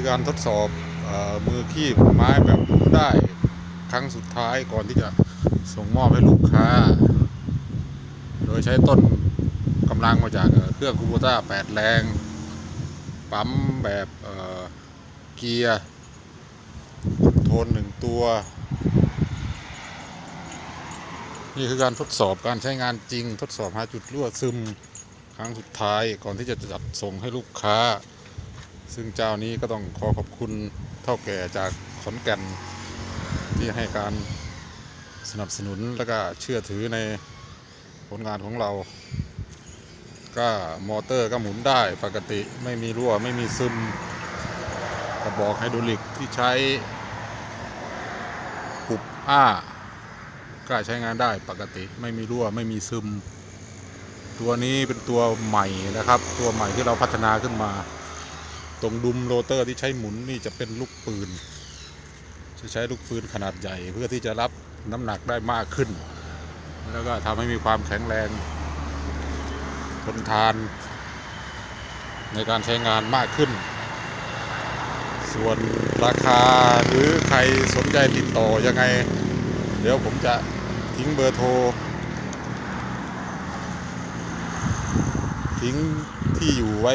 คือการทดสอบอมือคีบไม้แบบได้ครั้งสุดท้ายก่อนที่จะส่งมอบให้ลูกค้า โดยใช้ต้นกำลังมาจากเครื่องคูโบต้า8 แรง ปั๊มแบบเเกียร์คอนโทนหนึ่งตัว นี่คือการทดสอบการใช้งานจริง ทดสอบหาจุดรั่วซึมครั้งสุดท้ายก่อนที่จะจัดส่งให้ลูกค้า ซึ่งเจ้านี้ก็ต้องขอขอบคุณเท่าแก่จากขอนแก่นที่ให้การสนับสนุนและก็เชื่อถือในผลงานของเรา ก็มอเตอร์ก็หมุนได้ปกติไม่มีรั่วไม่มีซึมกระบอกไฮดรอลิกที่ใช้ปุบอ้าก็ใช้งานได้ปกติไม่มีรั่วไม่มีซึม ตัวนี้เป็นตัวใหม่นะครับ ตัวใหม่ที่เราพัฒนาขึ้นมา ตรงดุมโรเตอร์ที่ใช้หมุนนี่จะเป็นลูกปืน จะใช้ลูกปืนขนาดใหญ่ เพื่อที่จะรับน้ำหนักได้มากขึ้น แล้วก็ทำให้มีความแข็งแรงทนทาน ในการใช้งานมากขึ้น ส่วนราคาหรือใครสนใจติดต่อยังไง เดี๋ยวผมจะทิ้งเบอร์โทร ทิ้งที่อยู่ไว้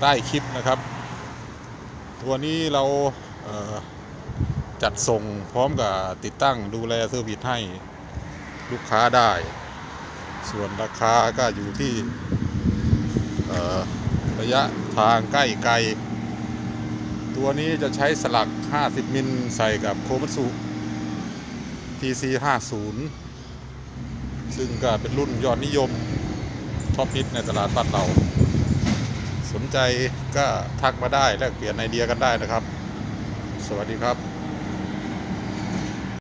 ใต้คลิปนะครับ ตัวนี้เราเจัดส่งพร้อมกับติดตั้งดูแลเซอร์วิสให้ลูกค้าได้ ส่วนราคาก็อยู่ที่ระยะทางใกล้ไกล ตัวนี้จะใช้สลัก 50 มิลใส่กับโคมัตสุ TC 50ซึ่งก็เป็นรุ่นยอดนิยมท็อปฮิตในตลาดบ้านเรา ใจก็ทักมาได้แลกเปลี่ยนไอเดียกันได้นะครับ สวัสดีครับ